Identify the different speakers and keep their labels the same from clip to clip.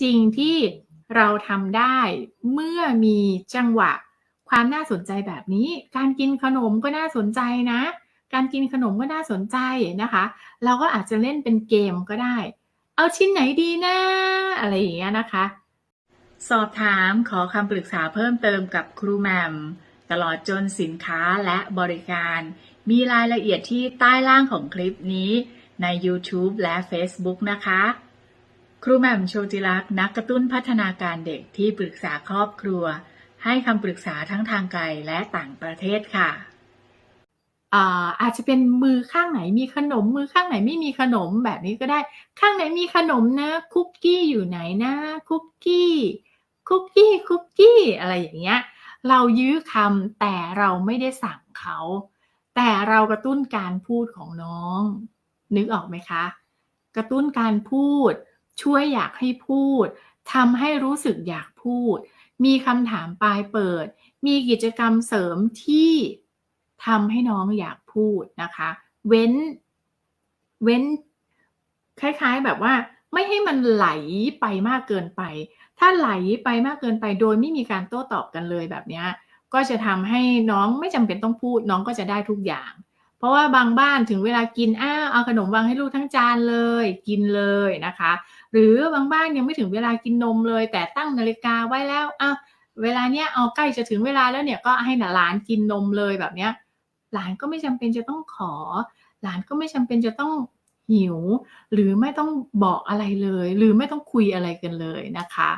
Speaker 1: สิ่งที่เราทำได้เมื่อมีจังหวะความน่าสนใจแบบนี้ การกินขนมก็น่าสนใจนะ การกินขนมก็น่าสนใจนะคะ เราก็อาจจะเล่นเป็นเกมก็ได้ เอาชิ้นไหนดีนะอะไรอย่างเงี้ยนะคะ สอบถามขอคำปรึกษาเพิ่มเติมกับครูแหมมตลอดจนสินค้าและบริการ มีรายละเอียดที่ใต้ล่างของคลิปนี้ใน YouTube และ Facebook นะคะ ครูแหม่มโชติลักษ์นักกระตุ้นพัฒนาการเด็กที่ปรึกษาครอบครัว ให้คำปรึกษาทั้งทางไกลและต่างประเทศค่ะอาอาจจะเป็นมือข้างไหนมีขนม มือข้างไหนไม่มีขนมแบบนี้ก็ได้ ข้างไหนมีขนมนะ คุกกี้อยู่ไหนนะคุกกี้คุกกี้คุกกี้อะไรอย่างเงี้ยเรายื้อคำแต่เราไม่ได้สั่งเขา แต่เรากระตุ้นการพูดของน้อง นึกออกไหมคะ กระตุ้นการพูด ช่วยอยากให้พูดทำให้รู้สึกอยากพูด มีคำถามปลายเปิด มีกิจกรรมเสริมที่ทำให้น้องอยากพูดนะคะ เว้น เว้น คล้ายๆแบบว่าไม่ให้มันไหลไปมากเกินไป ถ้าไหลไปมากเกินไปโดยไม่มีการโต้ตอบกันเลยแบบนี้ก็จะทำให้น้องไม่จำเป็นต้องพูด น้องก็จะได้ทุกอย่าง เพราะว่าบางบ้านถึงเวลากินอ้าวเอาขนมวางให้ลูกทั้งจานเลยกินเลยนะคะ หรือบางบ้านยังไม่ถึงเวลากินนมเลย แต่ตั้งนาฬิกาไว้แล้วอ้าวเวลาเนี้ยเอาใกล้จะถึงเวลาแล้วเนี่ยก็ให้หลานกินนมเลยแบบเนี้ยหลานก็ไม่จำเป็นจะต้องขอ หลานก็ไม่จำเป็นจะต้องหิว หรือไม่ต้องบอกอะไรเลย หรือไม่ต้องคุยอะไรกันเลยนะคะ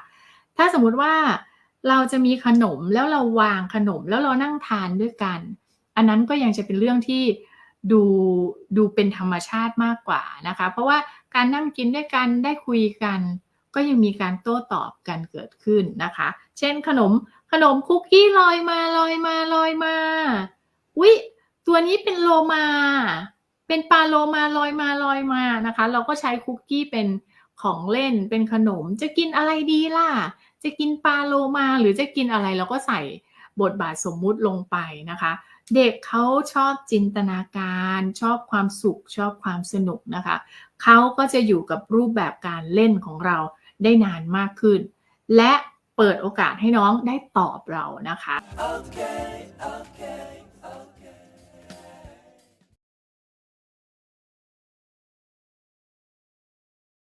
Speaker 1: ถ้าสมมุติว่าเราจะมีขนมแล้วเราวางขนมแล้วเรานั่งทานด้วยกัน อันนั้นก็ยังจะเป็นเรื่องที่ ดูดูเป็นธรรมชาติมากกว่านะคะ เพราะว่าการนั่งกินด้วยกันได้คุยกัน ก็ยังมีการโต้ตอบกันเกิดขึ้นนะคะ เช่นขนมขนมคุกกี้ลอยมาลอยมาลอยมาอุ๊ยตัวนี้เป็นโลมา เป็นปลาโลมาลอยมาลอยมานะคะ เราก็ใช้คุกกี้เป็นของเล่นเป็นขนม จะกินอะไรดีล่ะ จะกินปลาโลมาหรือจะกินอะไรเราก็ใส่ บทบาทสมมุติลงไปนะคะ เด็กเขาชอบจินตนาการ ชอบความสุข ชอบความสนุกนะคะเขาก็จะอยู่กับรูปแบบการเล่นของเราได้นานมากขึ้น และเปิดโอกาสให้น้องได้ตอบเรานะคะ
Speaker 2: Okay, okay.